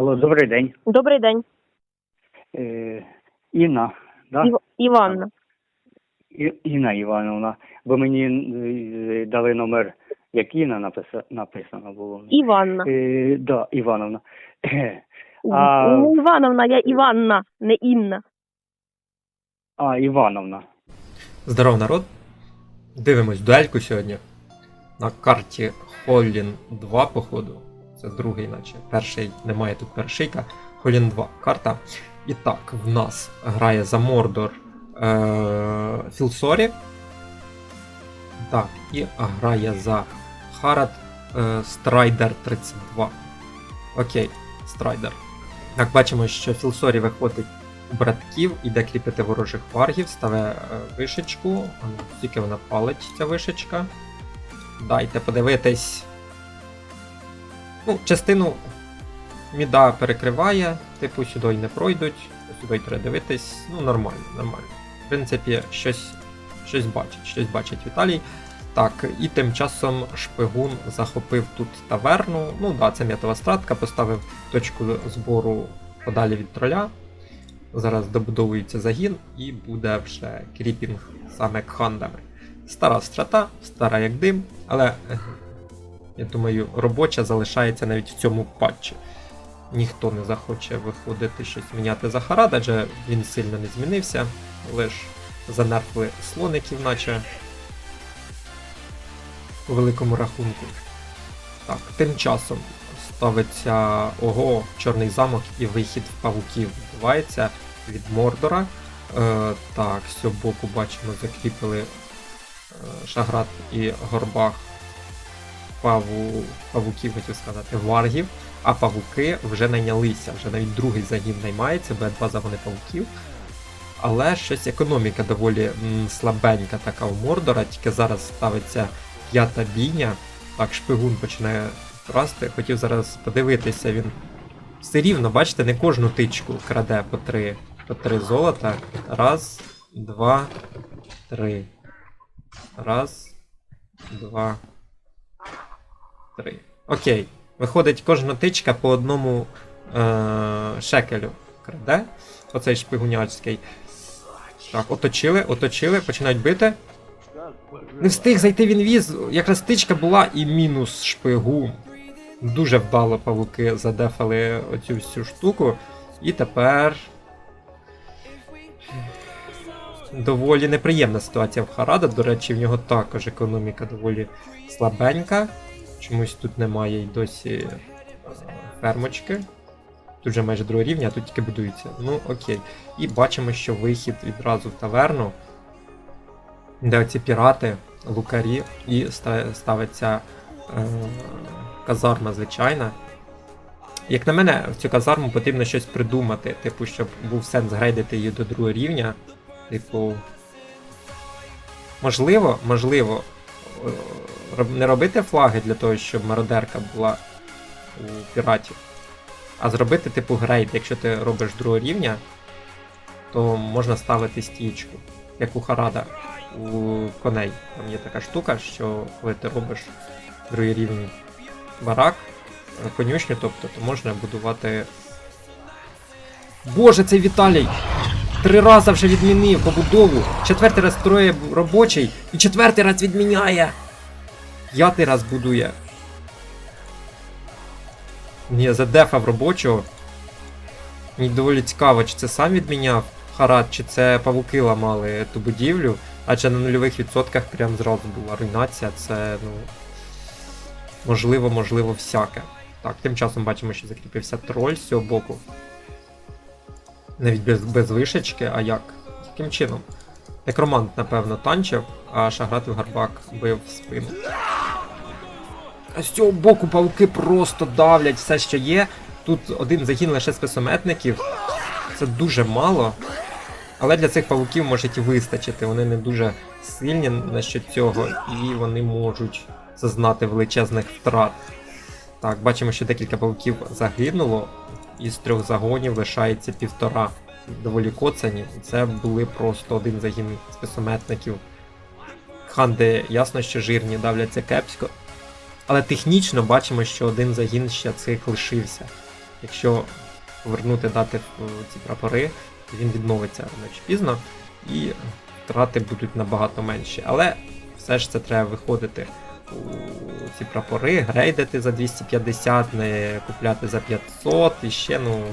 Алло, добрий день. Добрий день, Е, Інна, да? Ів... Іванна. І- Інна Івановна. Ви мені е, дали номер, як Інна написа... написано було. Іванна. Е, да, Івановна. А- Не Івановна, я Іванна, не Інна. А, Івановна. Здоров, народ! Дивимось дуельку сьогодні. На карті Холлін 2, походу. Це другий, наче. Перший немає тут першийка. Холлін 2 карта. І так, в нас грає за Мордор е- Філсорі. Так, і грає за Харат е- Страйдер 32. Окей, Страйдер. Так, бачимо, що Філсорі виходить у братків, іде кліпити ворожих варгів, ставить е, вишечку. А ну, Тільки вона палить, ця вишечка. Дайте подивитись. Ну, частину міда перекриває, типу сюди не пройдуть, сюди треба дивитись. Ну, нормально, нормально. В принципі, щось, щось бачить, щось бачить Віталій. Так, і тим часом шпигун захопив тут таверну. Ну да, це м'ятова стратка, поставив точку збору подалі від троля. Зараз добудовується загін і буде вже кріпінг саме кхандами. Стара страта, стара як дим, але я думаю, робоча залишається навіть в цьому патчі. Ніхто не захоче виходити щось міняти за Харад, адже він сильно не змінився, лиш занерфли слоників, наче у великому рахунку. Так, тим часом ставиться ого, чорний замок і вихід в павуків відбувається від Мордора. Е, так, з цього боку бачимо, закріпили е, Шаград і Горбах паву, павуків, хотів сказати, варгів, а павуки вже найнялися, вже навіть другий загін наймається, буде два загони павуків. Але щось економіка доволі м, слабенька така у Мордора, тільки зараз ставиться п'ята бійня. Так, шпигун починає красти. Хотів зараз подивитися, він все рівно, бачите, не кожну тичку краде по три, по три золота. Раз, два, три. Раз, два, три. Окей. Виходить, кожна тичка по одному е- шекелю краде. Оцей шпигунячський. Так, оточили, оточили, починають бити. Не встиг зайти в інвіз, якраз тичка була і мінус шпигун. Дуже вдало павуки задефали оцю всю штуку. І тепер. Доволі неприємна ситуація в Харада. До речі, в нього також економіка доволі слабенька. Чомусь тут немає й досі е, фермочки. Тут вже майже другого рівня, а тут тільки будується. Ну окей. І бачимо, що вихід відразу в таверну, де оці пірати, лукарі, і ставиться е, казарма звичайна. Як на мене, в цю казарму потрібно щось придумати, типу, щоб був сенс грейдити її до другого рівня. Типу. Можливо, можливо, е, не робити флаги для того, щоб мародерка була у піратів. А зробити типу грейд, якщо ти робиш другого рівня, то можна ставити стічку, як у Харада у коней. Там є така штука, що коли ти робиш другий рівень барак, е, конюшню, тобто, то можна будувати. Боже, цей Віталій! Три рази вже відмінив побудову, четвертий раз строє робочий і четвертий раз відміняє. П'ятий раз будує. Ні, задефав робочого. Мені доволі цікаво, чи це сам відміняв Харат, чи це павуки ламали ту будівлю, адже на нульових відсотках прям зразу була руйнація, це, ну. Можливо, можливо, всяке. Так, тим часом бачимо, що закріпився троль з цього боку. Навіть без, без вишечки, а як? Яким чином? Некромант, напевно, танчив, а Шаграт і Гарбак бив в спину. З цього боку павуки просто давлять все, що є. Тут один загін лише списометників. Це дуже мало. Але для цих павуків може і вистачити. Вони не дуже сильні насчет цього, і вони можуть зазнати величезних втрат. Так, бачимо, що декілька павуків загинуло, із трьох загонів лишається півтора. Доволі коцані. Це були просто один загін списометників. Ханди, ясно, що жирні давляться кепсько. Але технічно бачимо, що один загін ще цих лишився. якщо повернути дати е, ці прапори, він відновиться рано чи пізно, і втрати будуть набагато менші. Але все ж це треба виходити у ці прапори, грейдити за 250, не купляти за 500 і ще ну.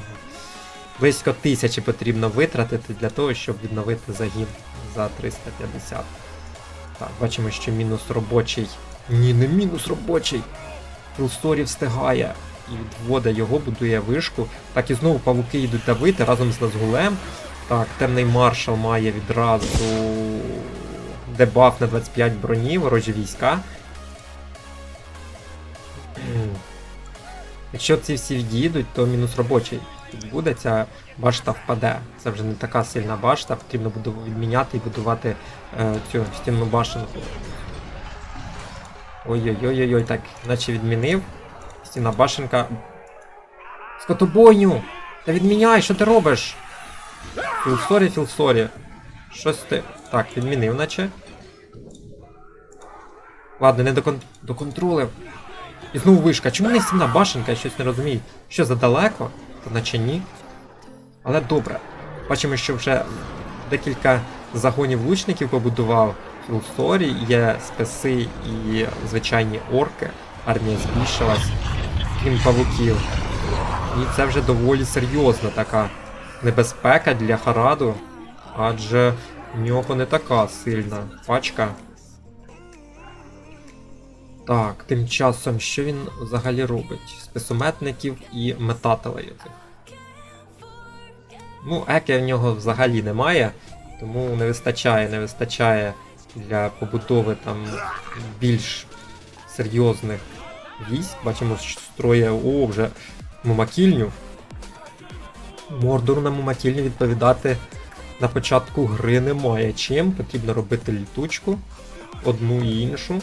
Близько тисячі потрібно витратити для того, щоб відновити загін за 350. Так, бачимо, що мінус робочий. Ні, не мінус робочий. Філсорі встигає і відводить його, будує вишку. Так, і знову павуки йдуть давити разом з Назгулем. Так, темний маршал має відразу дебаф на 25 броні, ворожі війська. Якщо ці всі від'їдуть, то мінус робочий буде, ця башта впаде. Це вже не така сильна башта, потрібно буде відміняти і будувати е, цю стінну башенку. Ой-ой-ой-ой, так, наче відмінив. Стіна башенка. Скотобойню! Та відміняй, що ти робиш? Філсорі, філсорі. Щось ти. Так, відмінив, наче. Ладно, не докон... доконтролив. І знову вишка. Чому не стіна башенка? Я щось не розумію. Що задалеко? То наче ні. Але добре. Бачимо, що вже декілька загонів лучників побудував Філсорі, є спеси і звичайні орки. Армія збільшилась, крім павуків. І це вже доволі серйозна така небезпека для Хараду, адже в нього не така сильна пачка. Так, тим часом, що він взагалі робить? Списометників і метателей. Ну, еки в нього взагалі немає, тому не вистачає, не вистачає для побудови там більш серйозних військ. Бачимо, що строє о, вже мумакільню. Мордору на мумакільню відповідати на початку гри немає чим. Потрібно робити літучку, одну і іншу.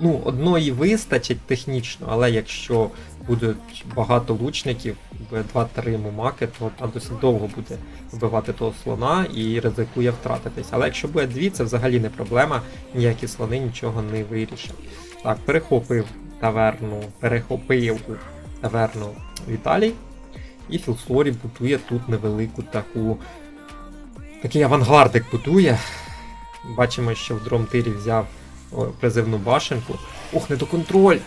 Ну, одної вистачить технічно, але якщо будуть багато лучників, 2-3 мумаки, то там досить довго буде вбивати того слона і ризикує втратитись. Але якщо буде дві, це взагалі не проблема, ніякі слони нічого не вирішать. Так, перехопив таверну, перехопив таверну Віталій. І Філсорі будує тут невелику таку. Такий авангардик будує. Бачимо, що в Дромтирі взяв призивну башенку. Ох, недоконтроль!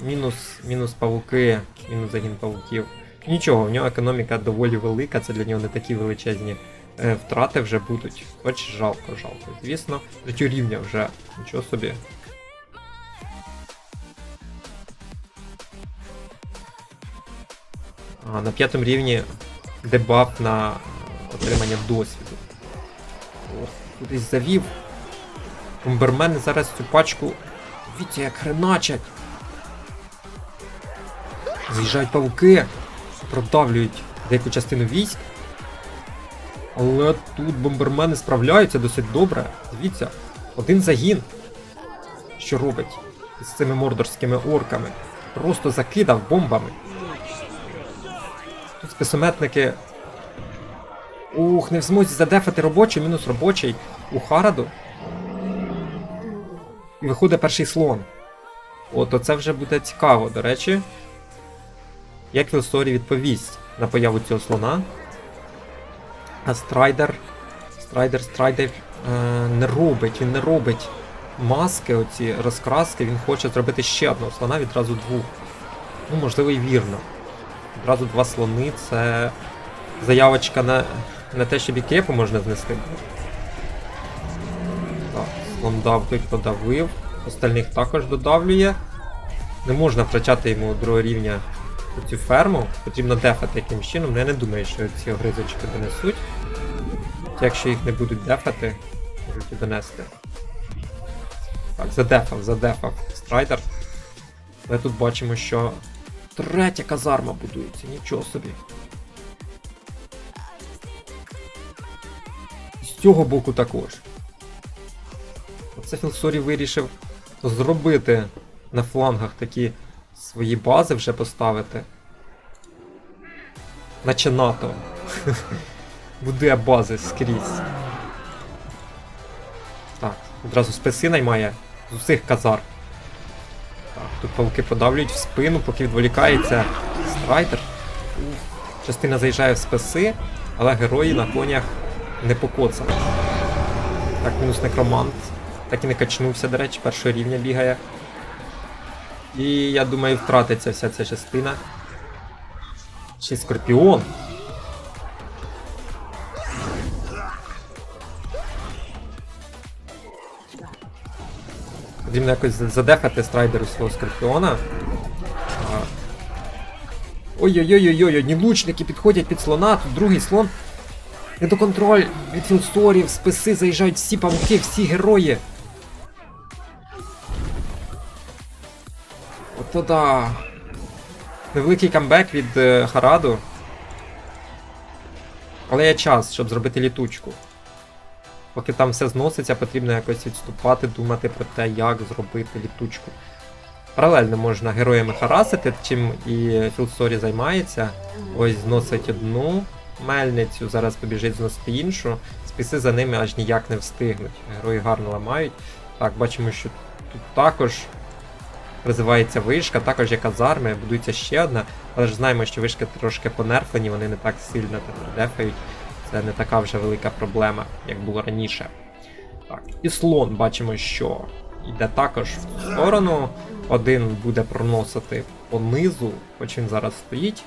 Мінус, мінус павуки, мінус загін павуків. Нічого, в нього економіка доволі велика, це для нього не такі величезні е, втрати вже будуть. Хоч жалко, жалко. Звісно, третю рівня вже нічого собі. А, на п'ятому рівні дебаф на отримання досвіду. Ох, кудись завів. Бомбермени зараз цю пачку. Дивіться, як хреначать. З'їжджають павуки, продавлюють деяку частину військ. Але тут бомбермени справляються досить добре. Дивіться, один загін. Що робить з цими мордорськими орками? Просто закидав бомбами. Тут списометники. Ух, не в змозі задефати робочий, мінус робочий у Хараду. І виходить перший слон. От оце вже буде цікаво, до речі. Як Вілсорі відповість на появу цього слона. А Страйдер. Страйдер, Страйдер е, не робить, він не робить маски, оці розкраски, він хоче зробити ще одного слона, відразу двох. Ну, можливо, і вірно. Відразу два слони це заявочка на, на те, і кепу можна знести. Так, слон дав, подавив. Остальних також додавлює. Не можна втрачати йому другого рівня цю ферму. Потрібно дефати якимось чином. Ну, я не думаю, що ці огризочки донесуть. Якщо їх не будуть дефати, можуть і донести. Так, задефав, задефав страйдер. Але тут бачимо, що третя казарма будується, нічого собі. З цього боку також. Оце Філсорі вирішив зробити на флангах такі свої бази вже поставити. Наче НАТО. Будує бази скрізь. Так, одразу списи наймає з усіх казар. Так, Тут павуки подавлюють в спину, поки відволікається страйдер. Частина заїжджає в списи, але герої на конях не покоцали. Так, мінус некромант. Так і не качнувся, до речі, першого рівня бігає. І я думаю, втратиться вся ця частина. Ще скорпіон. Потрібно якось задефати страйдеру свого скорпіона. А. Ой-ой-ой-ой, одні лучники підходять під слона, тут другий слон. Недоконтроль від філсорів, списи заїжджають всі павуки, всі герої. Ото да. Невеликий камбек від е, Хараду. Але є час, щоб зробити літучку. Поки там все зноситься, потрібно якось відступати, думати про те, як зробити літучку. Паралельно можна героями харасити, чим і Філсорі займається. Ось зносить одну мельницю, зараз побіжить зносити іншу. Списи за ними аж ніяк не встигнуть. Герої гарно ламають. Так, бачимо, що тут також розвивається вишка, також є казарми, будується ще одна, але ж знаємо, що вишки трошки понерфлені, вони не так сильно дефають. Це не така вже велика проблема, як було раніше. Так, і слон бачимо, що йде також в цю сторону. Один буде проносити понизу, хоч він зараз стоїть.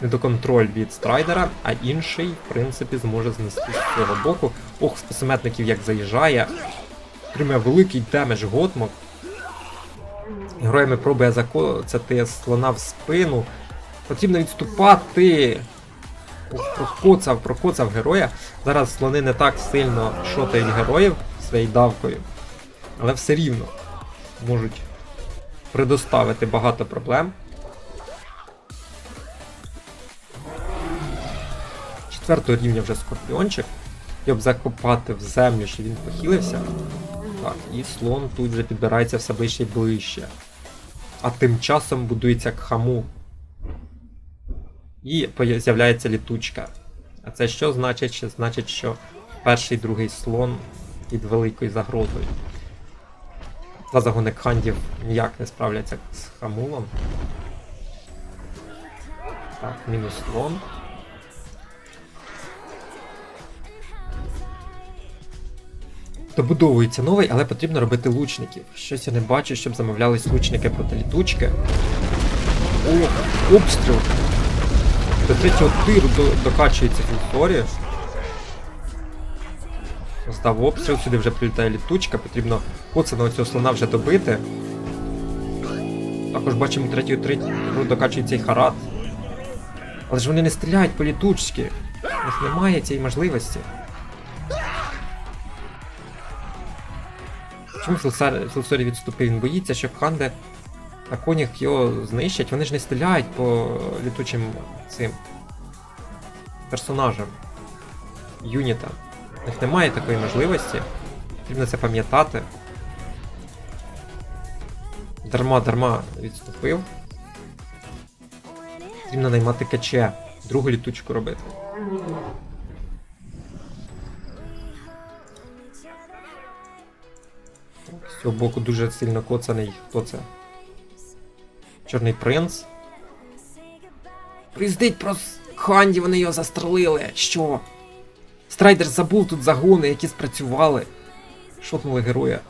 Недоконтроль від страйдера, а інший, в принципі, зможе знести з цього боку. Ох, списометників як заїжджає. Отримує великий демедж Готмок. Героями пробує закоцати слона в спину. Потрібно відступати. Прокоцав, прокоцав героя. Зараз слони не так сильно шотають героїв своєю давкою, але все рівно можуть предоставити багато проблем. Четвертого рівня вже скорпіончик. Щоб закопати в землю, щоб він похилився. Так, і слон тут вже підбирається все ближче і ближче. А тим часом будується кхаму. І з'являється літучка. А це що значить? Значить, що перший другий слон під великою загрозою. Два загони кхандів ніяк не справляться з хамулом. Так, мінус слон. Добудовується новий, але потрібно робити лучників. Щось я не бачу, щоб замовлялись лучники проти літучки. О, обстріл! До третього тиру до, докачується Філфорі. Здав обстріл, сюди вже прилітає літучка, потрібно коцаного цього слона вже добити. Також бачимо третю третю докачується і Харат. Але ж вони не стріляють по літучці. У них немає цієї можливості. Чому Філсорі відступив? Він боїться, що Ханде на конях його знищать. Вони ж не стріляють по літучим цим персонажам. Юнітам. У них немає такої можливості. Потрібно це пам'ятати. Дарма, дарма відступив. Потрібно наймати каче. Другу літучку робити. З цього боку дуже сильно коцаний. Хто це? Чорний принц. Приїздить про Ханді, вони його застрелили. Що? Страйдер забув тут загони, які спрацювали. Шотнули героя.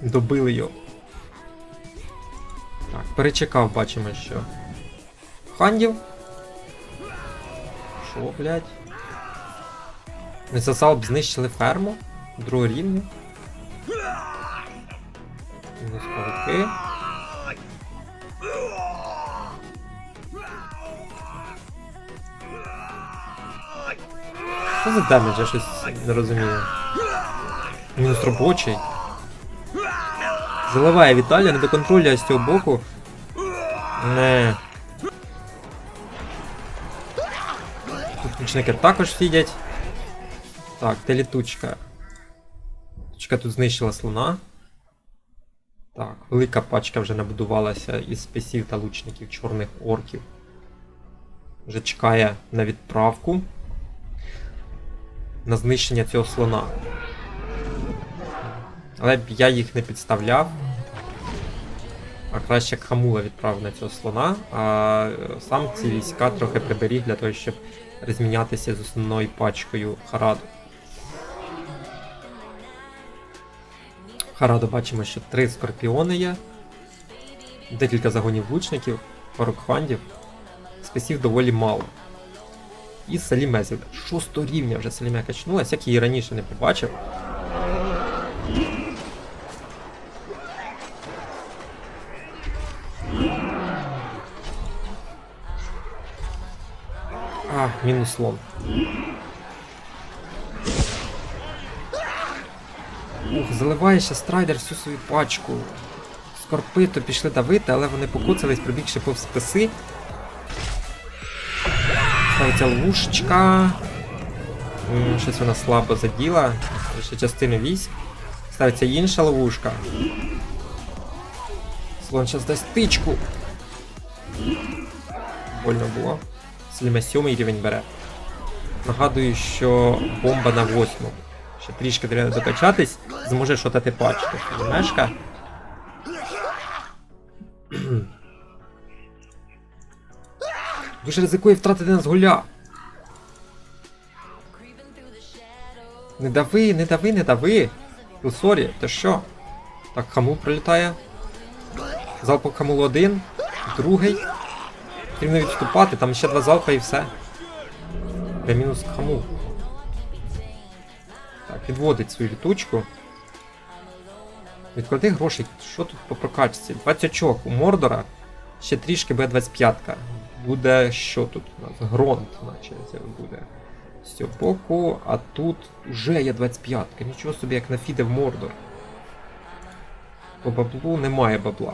Добили його. Так, перечекав, бачимо, що. Хандів. Що, блядь? Месосалб знищили ферму другого рівня. Павуки. Що за демедж? Я щось не розумію. Мінус робочий. Заливає Віталія, не доконтролює з цього боку. Не. Тут лучники також фідять. Так, де літучка? Літучка тут знищила слона. Так, велика пачка вже набудувалася із списів та лучників чорних орків. Вже чекає на відправку. На знищення цього слона. Але б я їх не підставляв. А краще Хамула відправив на цього слона, а е, сам ці війська трохи приберіг для того, щоб розмінятися з основною пачкою Хараду. Хараду бачимо, що три скорпіони є, декілька загонів лучників, пару кхандів. Списів доволі мало. І Саліме з'явля- Шостого рівня вже Саліме качнулась, як її раніше не побачив. А, мінус слон. Заливає ще страйдер всю свою пачку. Скорпи то пішли давити, але вони покуцались, пробігши повз списи. Ставиться ловушечка. Щось вона слабо заділа. Ще частину військ. Ставиться інша ловушка. Слон зараз дасть тичку. Больно було. Сліме сьомий рівень бере. Нагадую, що бомба на восьму. Ще трішки треба докачатись, зможе шотати пачку. Мешка. Дуже ризикує втратити нас гуля. Не дави, не дави, не дави. Ну, сорі, ти що? Так, хамул прилітає. Залпок хамул один, другий. Потрібно відступати, там ще два залпа і все. Де мінус хамул. Так, відводить свою літучку. Відклади грошей. Що тут по прокачці? 20 очок у Мордора. Ще трішки буде 25. Буде що тут у нас? Гронт, наче буде. З цього боку, а тут вже є 25 ка Нічого собі, як нафідив Мордор. По баблу немає бабла.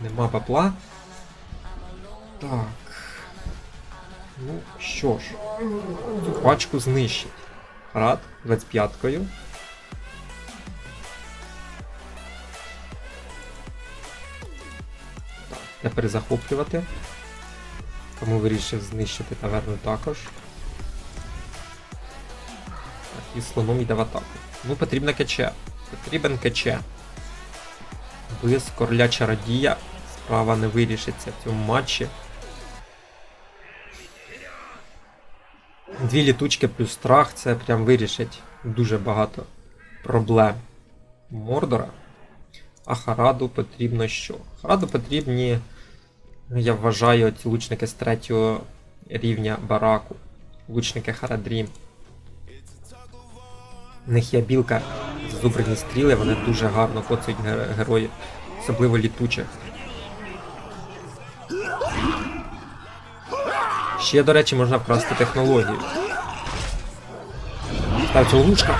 Нема бабла. Так. Ну, що ж. Цю пачку знищить. Рад 25-кою. Так, не перезахоплювати. Тому вирішив знищити таверну також. Так, і слоном йде в атаку. Ну, потрібно кече. Потрібен кече. Без короля чародія справа не вирішиться в цьому матчі. Дві літучки плюс страх це прям вирішить дуже багато проблем Мордора. А Хараду потрібно що? Хараду потрібні, я вважаю, ці лучники з третього рівня бараку. Лучники Харадрім. У них є білка зазубрені стріли, вони дуже гарно коцають героїв, особливо літучих. Ще, до речі, можна вкрасти технологію. Ставиться ловушка.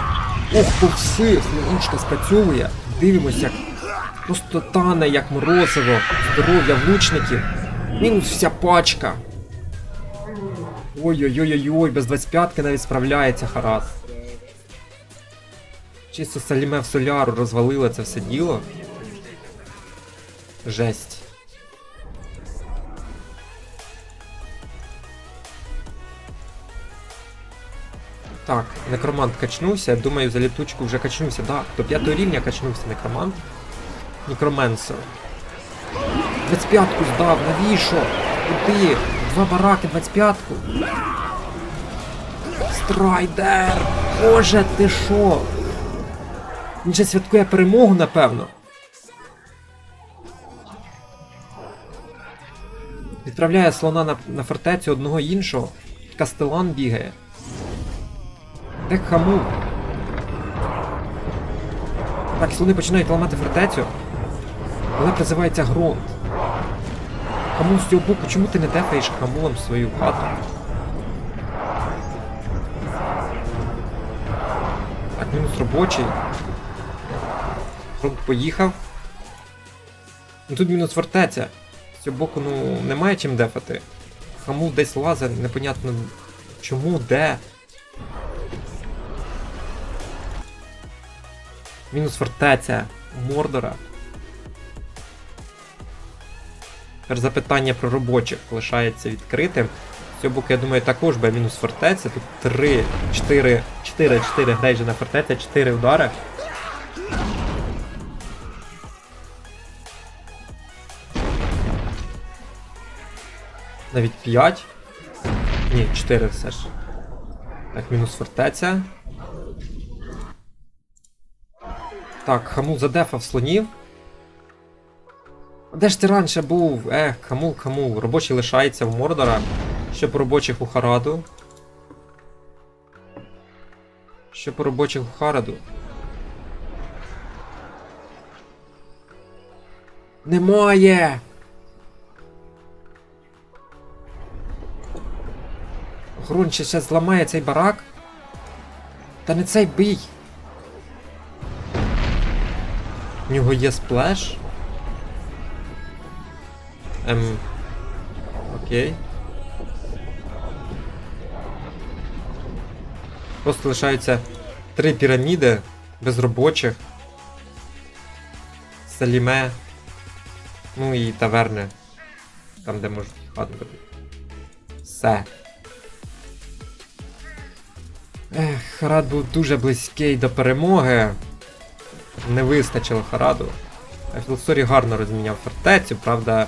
Ох, повси! Ловушка спрацьовує. Дивимось, як просто тане, як морозиво, здоров'я влучників. Мінус вся пачка. Ой-ой-ой-ой, без 25-ки навіть справляється Харас. Чисто Саліме в соляру розвалило це все діло. Жесть. Так, некромант качнувся, думаю, за літучку вже качнувся. Да, до п'ятого рівня качнувся некромант. Некроменсер. 25-ку здав, навіщо? Куди? Два бараки, 25-ку. Страйдер! Боже, ти що? Він же святкує перемогу, напевно. Відправляє слона на, на фортецю одного іншого. Кастелан бігає. Де хаму? Так, слони починають ламати фортецю. Вона призивається Гронт. Хамул з цього боку, чому ти не дефаєш хамулом свою хату? Так, мінус робочий. Фронт поїхав. Ну тут мінус фортеця. З цього боку, ну, немає чим дефати. Хамул десь лазить, непонятно чому, де. Мінус фортеця Мордора. Тепер запитання про робочих лишається відкритим. Цього боку, я думаю, також буде мінус фортеця. Тут 3, 4, 4, 4 грейджена фортеця, 4 удари. Навіть 5. Ні, 4 все ж. Так, мінус фортеця. Так, Хамул задефав слонів. Де ж ти раніше був? Ех, Хамул, Хамул. Робочий лишається в Мордора. Ще по робочих у Хараду. Ще по робочих у Хараду. Немає! Грунт ще зламає цей барак. Та не цей бий. В нього є сплеш. Ем. Окей. Просто лишаються три піраміди без робочих. Саліме. Ну і таверни. Там, де можуть хату. Все. Ех, Харад був дуже близький до перемоги. Не вистачило Хараду. Філсорі гарно розміняв фортецю, правда,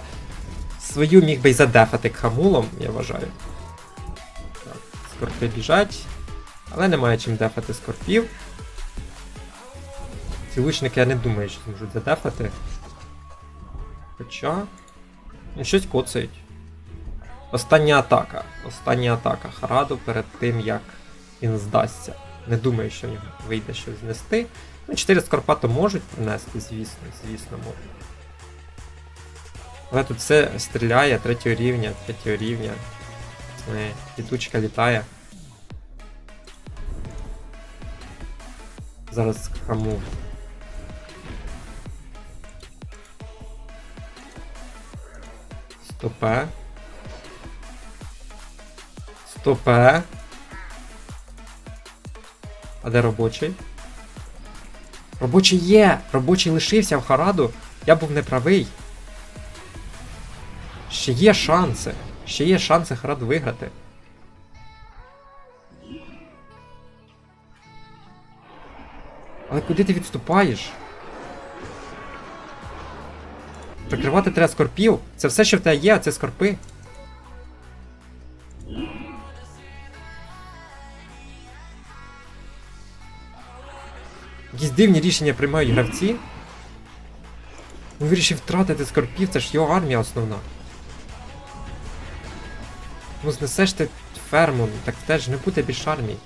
свою міг би й задефати Хамулом, я вважаю. Так, скорпи біжать. Але немає чим дефати скорпів. Ці лучники я не думаю, що зможуть задефати. Хоча. Ну, щось коцають. Остання атака. Остання атака Хараду перед тим, як він здасться. Не думаю, що в нього вийде щось знести. Ну, 4 скорпато можуть принести, звісно, звісно, можуть. Але тут все стріляє третього рівня, третього рівня. Е, Літучка літає. Зараз хаму. Стопе. Стопе. А де робочий? Робочий є! Робочий лишився в Хараду. Я був неправий. Ще є шанси. Ще є шанси Хараду виграти. Але куди ти відступаєш? Прикривати треба скорпів. Це все, що в тебе є, а це скорпи. Якісь дивні рішення приймають гравці. Він вирішив втратити скорпів, це ж його армія основна. Ну знесеш ти ферму, так теж не буде більш армії.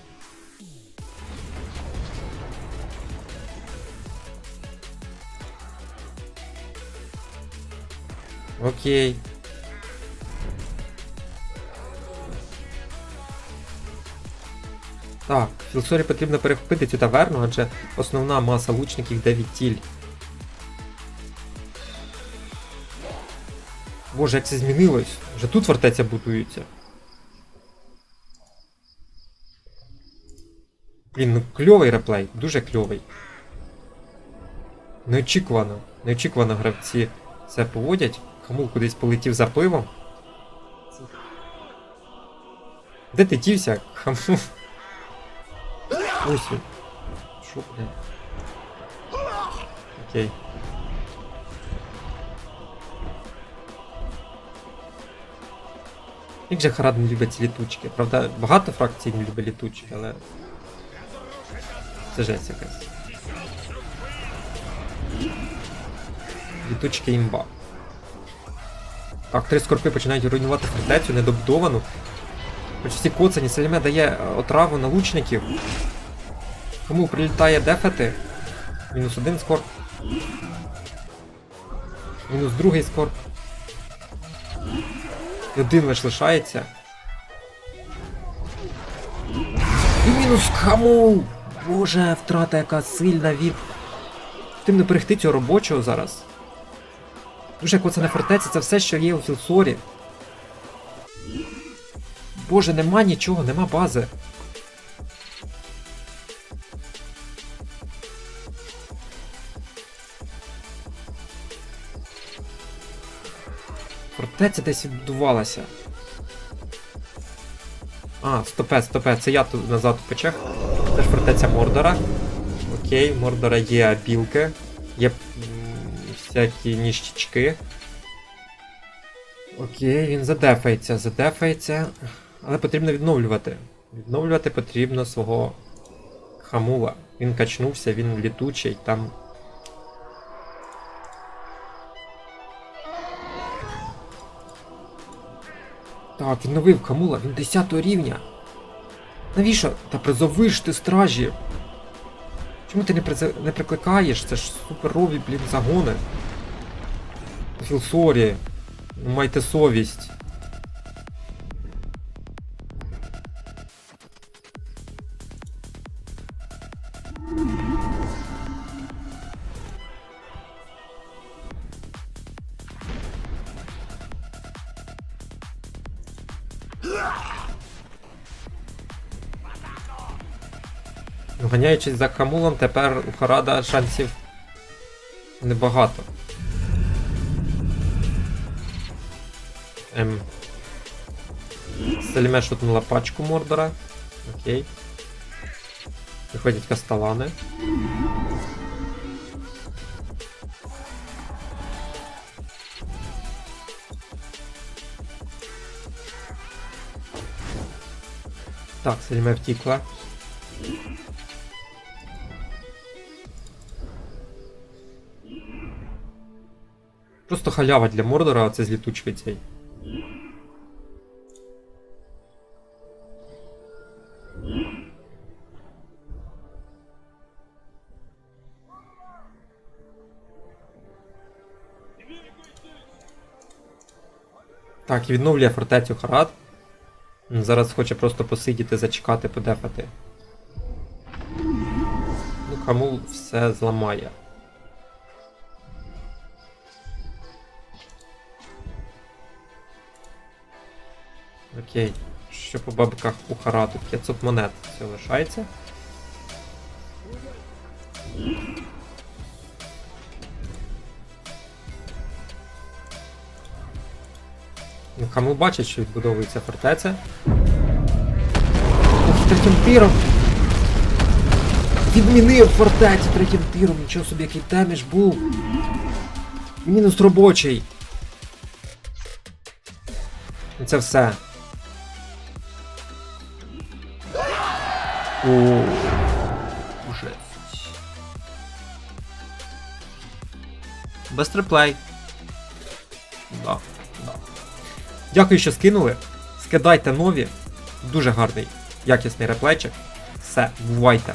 Окей. Так, Філсорі потрібно перехопити цю таверну, адже основна маса лучників йде від тіль. Боже, як це змінилось? Вже тут фортеця будується. Блін, ну кльовий реплей, дуже кльовий. Неочікувано, неочікувано гравці це поводять. Хамул кудись полетів за пивом. Де ти дівся? Хамул. Ось він. Шо, блядь? Окей. Як же Харад не любить літучки? Правда, багато фракцій не любить літучки, але. Це жесть якась. Літучки імба. Так, три скорпи починають руйнувати фортецю, недобудовану. Всі коцані, Селіме дає е, отраву на лучників. Кому прилітає дефати? Мінус один скорп. Мінус другий скорп. І один лиш лишається. І мінус хаму! Боже, втрата яка сильна від. Тим не берегти цього робочого зараз. Дуже як оце на фортеці, це все, що є у Філсорі. Боже, нема нічого, нема бази. Фортеця десь відбудувалася. А, стопе, стопе, це я тут назад печех. Це ж фортеця Мордора. Окей, в Мордора є білки, є всякі ніщички. Окей, він задефається, задефається. Але потрібно відновлювати. Відновлювати потрібно свого хамула. Він качнувся, він літучий, там. Так, відновив Камула, він 10 рівня. Навіщо? Та призови ж ти стражі. Чому ти не, приз... не прикликаєш? Це ж суперові, блін, загони. Філсорі. Майте совість. Ганяючись за Хамулом, тепер у Харада шансів небагато. Ем. Селіме шутнула пачку Мордора. Окей. Виходять касталани. Так, Селіме втікла. Халява для Мордора, це з літучки цей. Так, відновлює фортецю Харат. Зараз хоче просто посидіти, зачекати, подефати. Ну, Хамул все зламає. Окей. Що по бабках у Харату? 500 монет все лишається. Ну, Хамул бачить, що відбудовується фортеця. Ох, третім тиром! Відмінив фортецю третім тиром, нічого собі, який демідж був. Мінус робочий. І Це все. О, жесть. Реплей. Да, да. Дякую, що скинули. Скидайте нові. Дуже гарний, якісний реплечик. Все, бувайте.